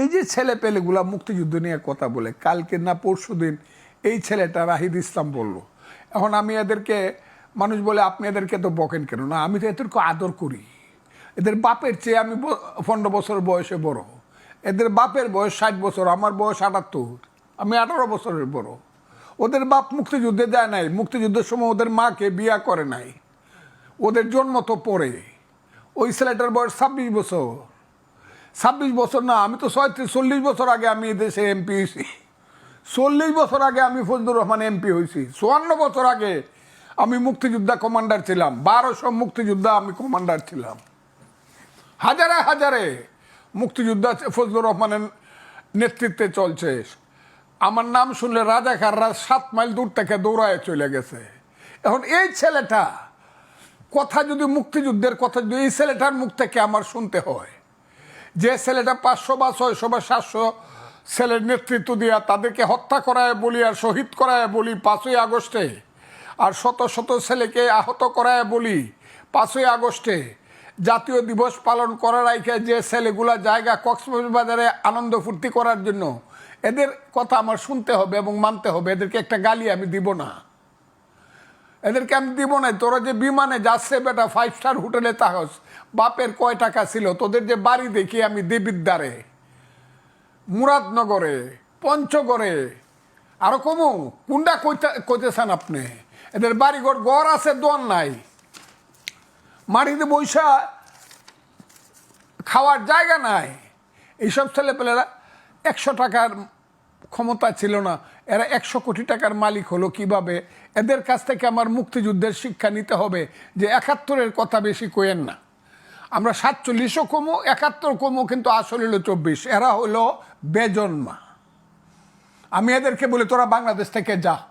এই যে ছেলে পেলেগুলা মুক্তিযুদ্ধ নিয়ে কথা বলে, কালকে না পরশু দিন এই ছেলেটা রাহিদ ইসলাম বলল। এখন আমি এদেরকে, মানুষ বলে, আপনি এদেরকে তো বকেন কেন? না, আমি তো এদেরকে আদর করি। এদের বাপের চেয়ে আমি পনেরো বছর বয়সে বড়। এদের বাপের বয়স ষাট বছর, আমার বয়স আটাত্তর। আমি আঠারো বছরের বড়। ওদের বাপ মুক্তিযুদ্ধে যায় নাই। মুক্তিযুদ্ধের সময় ওদের মাকে বিয়া করে নাই। ওদের জন্ম তো পরে। ওই ছেলেটার বয়স ছাব্বিশ বছর। ছাব্বিশ বছর না, আমি তো ছয়ত্রিশ, চল্লিশ বছর আগে আমি দেশে এমপি হয়েছি। চল্লিশ বছর আগে আমি ফজলুর রহমান এমপি হয়েছি। চুয়ান্ন বছর আগে আমি মুক্তিযোদ্ধা কমান্ডার ছিলাম। বারোশো মুক্তিযোদ্ধা আমি কমান্ডার ছিলাম। হাজারে হাজারে মুক্তিযোদ্ধা ফজলুর রহমানের নেতৃত্বে চলছে। আমার নাম শুনলে রাজাকাররা সাত মাইল দূর থেকে দৌড়ায় চলে গেছে। এখন এই ছেলেটা, কথা যদি মুক্তিযুদ্ধের কথা যদি এই ছেলেটার মুখ থেকে আমার শুনতে হয় যে ছেলেটা পাঁচশো বা ছয়শো বা সাতশো ছেলের নেতৃত্ব দিয়া তাদেরকে হত্যা করায় বলি আর শহীদ করায় বলি পাঁচই আগস্টে, আর শত শত ছেলেকে আহত করায় বলি পাঁচই আগস্টে। জাতীয় দিবস পালন করার আইকে যে ছেলেগুলা জায়গা কক্সবাজারে আনন্দ ফুর্তি করার জন্য, এদের কথা আমার শুনতে হবে এবং মানতে হবে। এদেরকে একটা গালি আমি দিব না। এদেরকে আমি দিব না তোরা যে বিমানে যাচ্ছে বেটা ফাইভ স্টার হোটেলে তাহস বাপের কয় টাকা ছিল? তোদের যে বাড়ি দেখি আমি দেবিদ্বারে, মুরাদনগরে, পঞ্চগড়ে। আরও কমু কোনটা কইতে, কইতেছেন আপনি? এদের বাড়িঘর গড় আছে দোয়ার নাই। মাটিতে বৈশা খাওয়ার জায়গা নাই। এইসব ছেলেপেলেরা একশো টাকার ক্ষমতা ছিল না। এরা একশো কোটি টাকার মালিক হলো কীভাবে? এদের কাছ থেকে আমার মুক্তিযুদ্ধের শিক্ষা নিতে হবে যে একাত্তরের কথা বেশি কোয়েন না। আমরা সাতচল্লিশও কমো, একাত্তর কমো, কিন্তু আসল হলো চব্বিশ। এরা হলো বেজন্মা। আমি এদেরকে বলি, তোরা বাংলাদেশ থেকে যা।